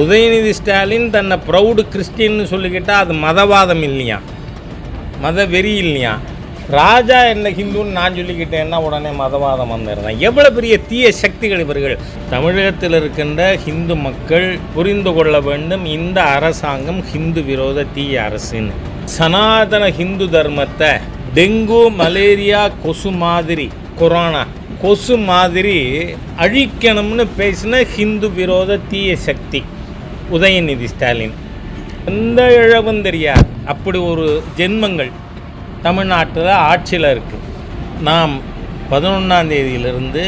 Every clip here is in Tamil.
உதயநிதி ஸ்டாலின் தன்னை ப்ரௌடு கிறிஸ்டின்னு சொல்லிக்கிட்டால் அது மதவாதம் இல்லையா? மத வெறி இல்லையா? ராஜா என்ன ஹிந்துன்னு நான் சொல்லிக்கிட்டேன்னா உடனே மதவாதம் வந்துடுறேன் எவ்வளோ பெரிய தீய சக்திகள் இவர்கள்? தமிழகத்தில் இருக்கின்ற ஹிந்து மக்கள் புரிந்து கொள்ள வேண்டும். இந்த அரசாங்கம் ஹிந்து விரோத தீய அரசுன்னு. சனாதன ஹிந்து தர்மத்தை டெங்கு மலேரியா கொசு மாதிரி கொரோனா கொசு மாதிரி அழிக்கணும்னு பேசின ஹிந்து விரோத தீய சக்தி. உதயநிதி ஸ்டாலின். எந்த இழவும் தெரியாது. அப்படி ஒரு ஜென்மங்கள் தமிழ்நாட்டில் ஆட்சியில் இருக்குது நாம் பதினொன்றாம் தேதியிலிருந்து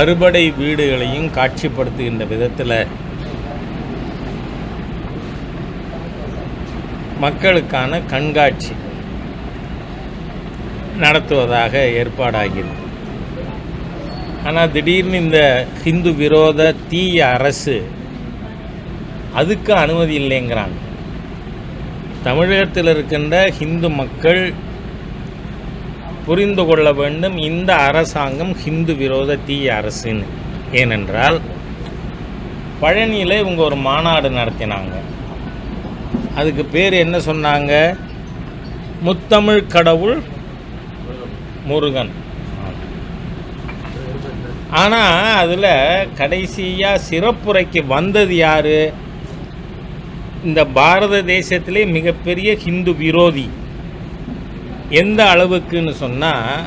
அறுபடை வீடுகளையும் காட்சிப்படுத்துகின்ற விதத்தில் மக்களுக்கான கண்காட்சி நடத்துவதாக ஏற்பாடாகிறது ஆனால் திடீர்னு இந்த ஹிந்து விரோத தீய அரசு அதுக்கு அனுமதி இல்லைங்கிறாங்க. தமிழகத்தில் இருக்கின்ற ஹிந்து மக்கள் புரிந்து கொள்ள வேண்டும் இந்த அரசாங்கம் ஹிந்து விரோத தீய அரசுன்னு. ஏனென்றால் பழனியில் இவங்க ஒரு மாநாடு நடத்தினாங்க. அதுக்கு பேர் என்ன சொன்னாங்க? முத்தமிழ் கடவுள் முருகன். ஆனால் அதில் கடைசியாக சிறப்புரைக்கு வந்தது யார்? இந்த பாரத தேசத்திலே மிகப்பெரிய ஹிந்து விரோதி. எந்த அளவுக்குன்னு சொன்னால்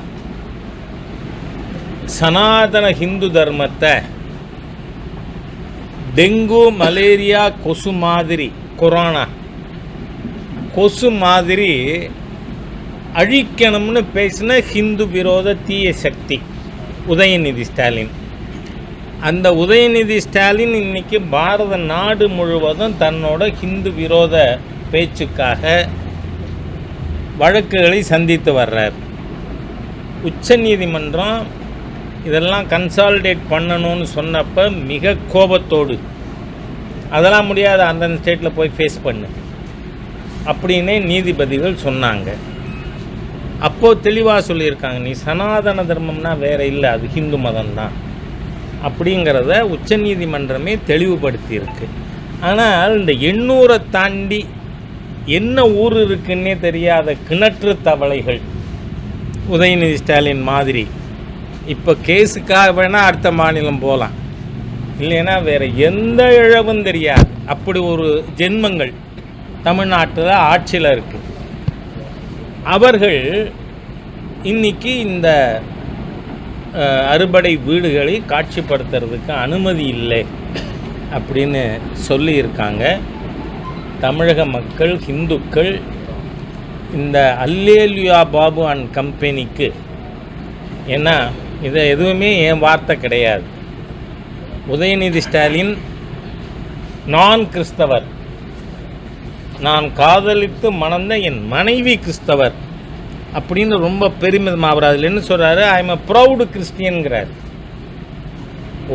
சனாதன ஹிந்து தர்மத்தை டெங்கு மலேரியா கொசு மாதிரி கொரோனா கொசு மாதிரி அழிக்கணும்னு பேசின ஹிந்து விரோத தீய சக்தி. உதயநிதி ஸ்டாலின். அந்த உதயநிதி ஸ்டாலின் இன்னைக்கு பாரத நாடு முழுவதும் தன்னோட ஹிந்து விரோத பேச்சுக்காக வழக்குகளை சந்தித்து வர்றார். உச்சநீதிமன்றம் இதெல்லாம் கன்சாலிடேட் பண்ணணும்னு சொன்னப்போ மிக கோபத்தோடு அதெல்லாம் முடியாது அந்தந்த ஸ்டேட்டில் போய் ஃபேஸ் பண்ணு. அப்படின்னே நீதிபதிகள் சொன்னாங்க. அப்போது தெளிவாக சொல்லியிருக்காங்க நீ சனாதன தர்மம்னா வேற இல்லை அது ஹிந்து மதம் தான் அப்படிங்கிறத உச்சநீதிமன்றமே தெளிவுபடுத்தியிருக்கு. ஆனால் இந்த எண்ணூரை தாண்டி என்ன ஊர் இருக்குன்னே தெரியாத கிணற்று தவளைகள் உதயநிதி ஸ்டாலின் மாதிரி. இப்போ கேஸுக்காக வேணால் அடுத்த மாநிலம் போகலாம் இல்லைன்னா வேறு எந்த இழவும் தெரியாது. அப்படி ஒரு ஜென்மங்கள் தமிழ்நாட்டில் ஆட்சியில் இருக்குது அவர்கள் இன்னைக்கு இந்த அறுபடை வீடுகளை காட்சிப்படுத்துறதுக்கு அனுமதி இல்லை அப்படின்னு சொல்லியிருக்காங்க. தமிழக மக்கள் ஹிந்துக்கள் இந்த அல்லேலியா பாபு அண்ட் கம்பெனிக்கு ஏன்னா இதை எதுவுமே என் வார்த்தை கிடையாது. உதயநிதி ஸ்டாலின் நான் கிறிஸ்தவர் நான் காதலித்து மணந்த என் மனைவி கிறிஸ்தவர் அப்படின்னு ரொம்ப பெருமிதமாக அவர் அதில் என்ன சொல்கிறாரு ஐ எம் அ ப்ரௌடு கிறிஸ்டியன்கிறார்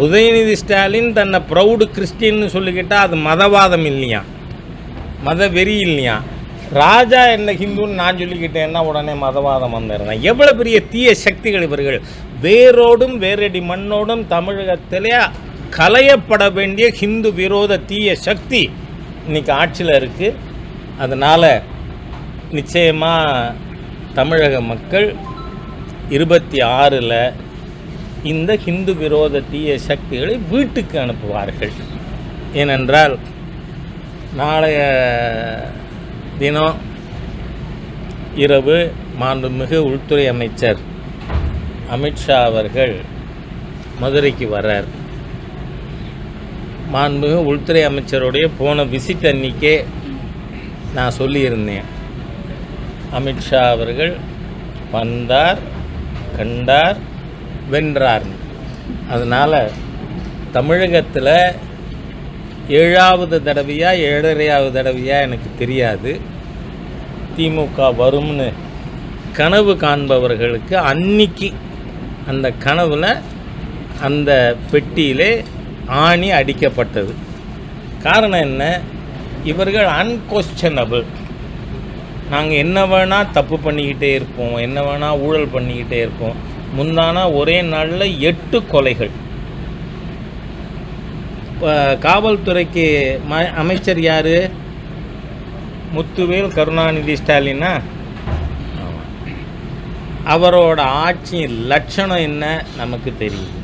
உதயநிதி ஸ்டாலின் தன்னை ப்ரௌடு கிறிஸ்டின்னு சொல்லிக்கிட்டால் அது மதவாதம் இல்லையா? மத வெறி இல்லையா? ராஜா என்ன ஹிந்துன்னு நான் சொல்லிக்கிட்டேன்னா உடனே மதவாதம் வந்துடுறேன் எவ்வளோ பெரிய தீய சக்திகள் இவர்கள். வேரோடும் வேரடி மண்ணோடும் தமிழகத்திலே களையப்பட வேண்டிய ஹிந்து விரோத தீய சக்தி இன்னைக்கு ஆட்சியில் இருக்குது அதனால் நிச்சயமாக தமிழக மக்கள் இருபத்தி ஆறில் இந்த ஹிந்து விரோத தீய சக்திகளை வீட்டுக்கு அனுப்புவார்கள். ஏனென்றால் நாளைய தினம் இரவு மாண்புமிகு உள்துறை அமைச்சர் அமித்ஷா அவர்கள் மதுரைக்கு வர்றார். மாண்புமிகு உள்துறை அமைச்சருடைய போன விசிட் அன்னிக்கே நான் சொல்லியிருந்தேன். அமித்ஷா அவர்கள் வந்தார் கண்டார் வென்றார். அதனால் தமிழகத்தில் ஏழாவது தடவையா ஏழரையாவது தடவையா எனக்கு தெரியாது. திமுக வரும்னு கனவு காண்பவர்களுக்கு அன்னைக்கு அந்த கனவில் அந்த பெட்டியிலே ஆணி அடிக்கப்பட்டது. காரணம் என்ன? இவர்கள் அன்கொஸ்டனபிள் நாங்கள் என்ன வேணால் தப்பு பண்ணிக்கிட்டே இருப்போம் என்ன வேணால் ஊழல் பண்ணிக்கிட்டே இருப்போம். முந்தானா ஒரே நாளில் எட்டு கொலைகள். காவல்துறைக்கு ம அமைச்சர் யார்? முத்துவேல் கருணாநிதி ஸ்டாலினா? அவரோட ஆட்சியின் லட்சணம் என்ன? நமக்கு தெரியுது